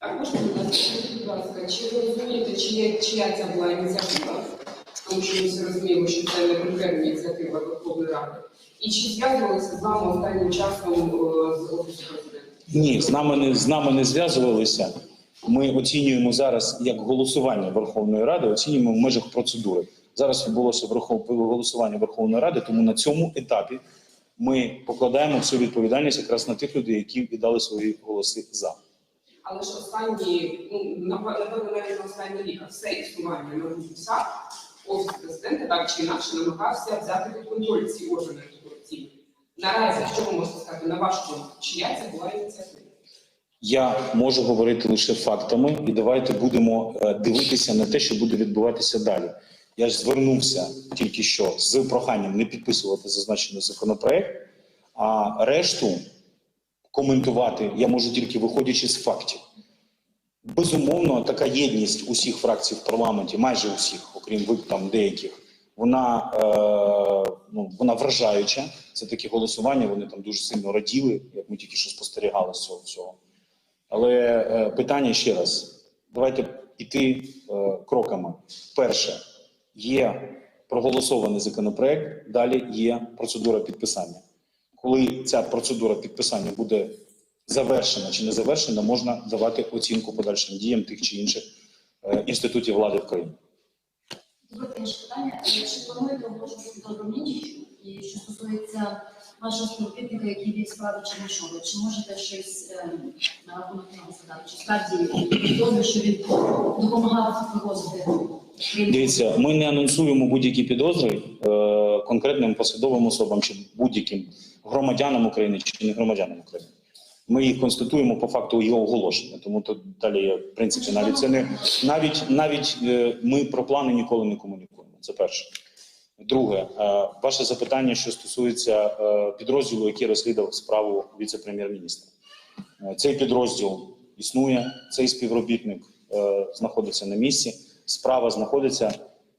А можна, будь ласка, чи ви розумієте, чия, чия це була ініціатива? Тому що ми всі розуміємо, що це не конкретна ініціатива Верховної Ради. І чи зв'язувалися з вами останнім часом е, з Офісу президента? Ні, з нами не з нами не зв'язувалися. Ми оцінюємо зараз як голосування Верховної Ради, оцінюємо в межах процедури. Зараз відбулося голосування Верховної Ради, тому на цьому етапі ми покладаємо всю відповідальність якраз на тих людей, які віддали свої голоси за. Але ж останні, ну, напевно, навіть на останній рік, все існування на САП, Офіс президента так чи інакше намагався взяти під контроль ці органи антикорупційні. Наразі, що ви можете сказати, на вашу думку, чия це була ініціатива? Я можу говорити лише фактами, і давайте будемо е, дивитися на те, що буде відбуватися далі. Я ж звернувся тільки що з проханням не підписувати зазначений законопроект, а решту коментувати я можу тільки виходячи з фактів. Безумовно, така єдність усіх фракцій в парламенті, майже усіх, окрім ви там деяких, вона, е, ну, вона вражаюча. Це такі голосування. Вони там дуже сильно раділи, як ми тільки що спостерігали з цього всього. Але е, питання ще раз: давайте йти е, кроками. Перше, є проголосований законопроект, далі є процедура підписання. Коли ця процедура підписання буде завершена чи не завершена, можна давати оцінку подальшим діям тих чи інших е, інститутів влади в країні. Питання. Чи плануєте оголошувати Добромінічу? І що стосується вашого співробітника, який вів справи Чернишова, чи можете щось ем, на рахунок нього сказати? Чи справді підозрює, що він допомагав вивозити? Дивіться, ми не анонсуємо будь-які підозри е, конкретним посадовим особам чи будь-яким громадянам України чи не громадянам України. Ми їх констатуємо по факту його оголошення. Тому тут далі в принципі, навіть це не навіть навіть е, ми про плани ніколи не комунікуємо. Це перше. Друге, е, ваше запитання, що стосується е, підрозділу, який розслідував справу віце-прем'єр-міністра. Цей підрозділ існує, цей співробітник знаходиться на місці. Справа знаходиться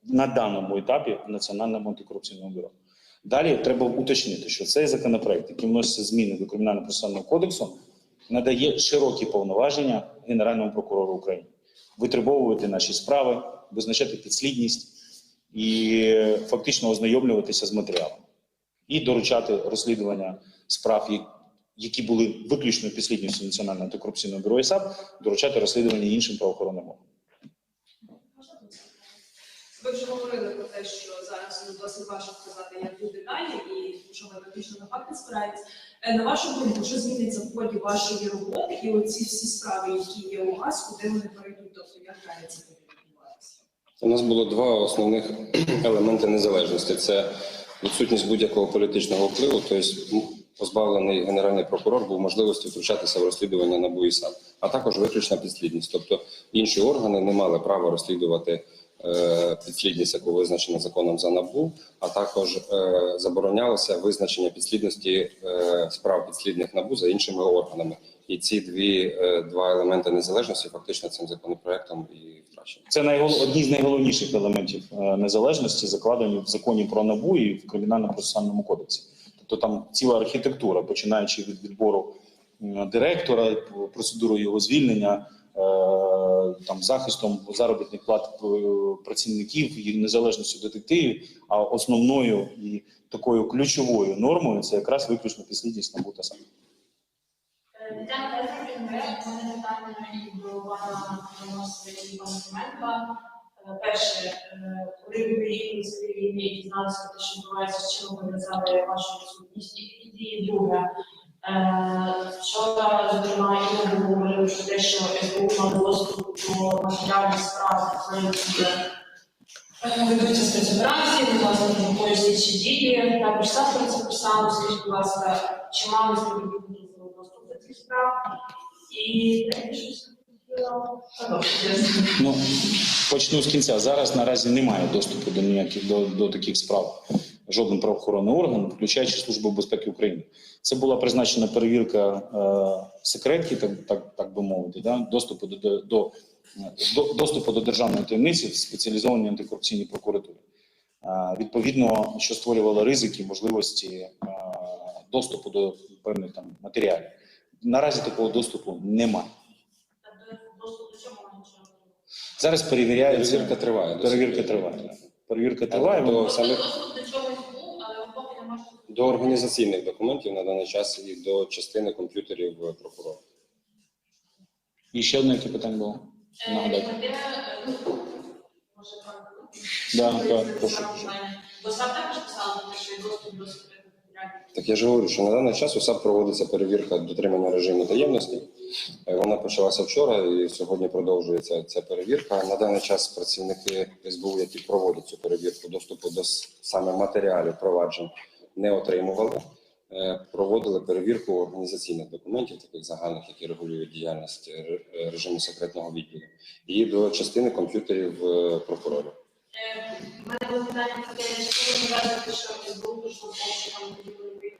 на даному етапі в Національному антикорупційному бюро. Далі треба уточнити, що цей законопроект, який вноситься зміни до кримінального процесуального кодексу, надає широкі повноваження Генеральному прокурору України витребовувати наші справи, визначати підслідність і фактично ознайомлюватися з матеріалами і доручати розслідування справ, які- були виключно підслідністю Національного антикорупційного бюро САП, доручати розслідування іншим правоохоронним органам. Ви вже говорили про те, що зараз ну, досить важко сказати, як буде далі, і що ви фактично на факти спираєтесь. Е, На вашу думку, що зміниться в ході вашої роботи і оці всі справи, які є у вас, куди вони перейдуть, тобто як далі це буде відбуватися? У нас було два основних елементи незалежності: це відсутність будь-якого політичного впливу, тобто позбавлений генеральний прокурор був можливості втручатися в розслідування НАБУ і САП, а також виключна підслідність. Тобто інші органи не мали права розслідувати підслідність, яку визначено законом за НАБУ, а також е, заборонялося визначення підслідності е, справ підслідних НАБУ за іншими органами. І ці дві е, два елементи незалежності фактично цим законопроектом і втрачені. Це найгол... одні з найголовніших елементів е, незалежності, закладені в законі про НАБУ і в кримінальному процесуальному кодексі. Тобто там ціла архітектура, починаючи від відбору директора, процедуру його звільнення, е, там захистом заробітних плат е, працівників і незалежністю детективів. А основною і такою ключовою нормою це якраз виключно підслідність НАБУ та САП. Тетяна Петрівна, у мене питання і до пана Мосовича і пана Семенка. Е, Перше, е, коли ви приїхали з війни і дізналися про те, що відбувається, з чим ви пов'язали вашу відсутність і друге. е, Вчора, зокрема, і ми говорили те, що СБУ мав доступ до матеріалів справ, які ведуться спецоперації, власне, такої слідчі дії. Також сам про це писав, скажіть, будь ласка, чи мали співробітники доступ до цих справ? І що. Ну почну з кінця. Зараз наразі немає доступу до ніяких до, до таких справ. Жодним правоохоронним органом, включаючи службу безпеки України. Це була призначена перевірка е, секретки, так, так, так би мовити, да? доступу до, до, до, до доступу до державної таємниці в спеціалізованій антикорупційній прокуратурі. Е, відповідно, що створювало ризики, можливості е, доступу до певних там матеріалів. Наразі такого доступу немає. Зараз перевіряється. Перевірка триває. Перевірка триває. Перевірка триває. До, Тобто самих, до організаційних документів на даний час і до частини комп'ютерів прокурора. І ще одне яке питання було. Е, Нагадайте. Е, може, пан, Да, так, прошу. Бо сам також писав, про те, що є доступ до секретних матеріалів. Так я ж говорю, що на даний час у САП проводиться перевірка дотримання режиму таємності. Е, Вона почалася вчора і сьогодні продовжується ця перевірка. На даний час працівники СБУ, які проводять цю перевірку, доступу до с- саме матеріалів проваджень не отримували. Е, Проводили перевірку організаційних документів, таких загальних, які регулюють діяльність е, режиму секретного відділу, і до частини комп'ютерів е, прокурорів. У мене було питання таке, що ви вважаєте, що СБУ що тоді,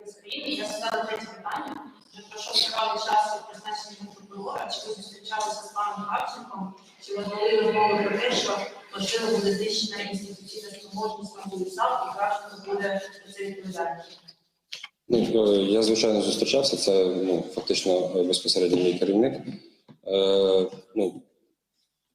з країни. Я задала третє питання. Вже пройшов тривалий час призначення прокурора. Чи ви зустрічалися з паном Гавченком? Чи ви вели розмови про те, що можливо буде знищена інституційна спроможність буде САП і Гавченко буде це відповідальний? Ну, е, я звичайно зустрічався. Це ну фактично е, безпосередньо мій керівник. Е, ну,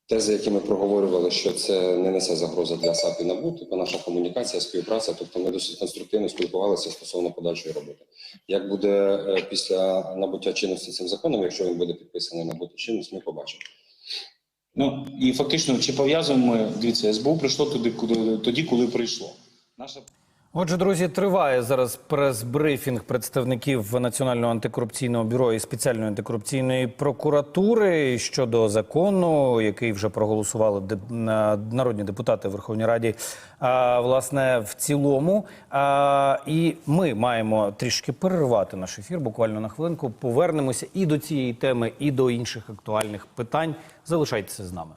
тези, які ми проговорювали, що це не несе загрози для САП і НАБУ, тобто наша комунікація, співпраця, тобто ми досить конструктивно спілкувалися стосовно подальшої роботи. Як буде е, після набуття чинності цим законом, якщо він буде підписаний набути чинність, ми побачимо. Ну і фактично, чи пов'язуємо ми, дивіться, СБУ прийшло туди, куди тоді, коли прийшло. Наша Отже, друзі, триває зараз прес-брифінг представників Національного антикорупційного бюро і спеціальної антикорупційної прокуратури щодо закону, який вже проголосували народні депутати Верховній Раді. А, власне, в цілому. І ми маємо трішки перервати наш ефір, буквально на хвилинку. Повернемося і до цієї теми, і до інших актуальних питань. Залишайтеся з нами.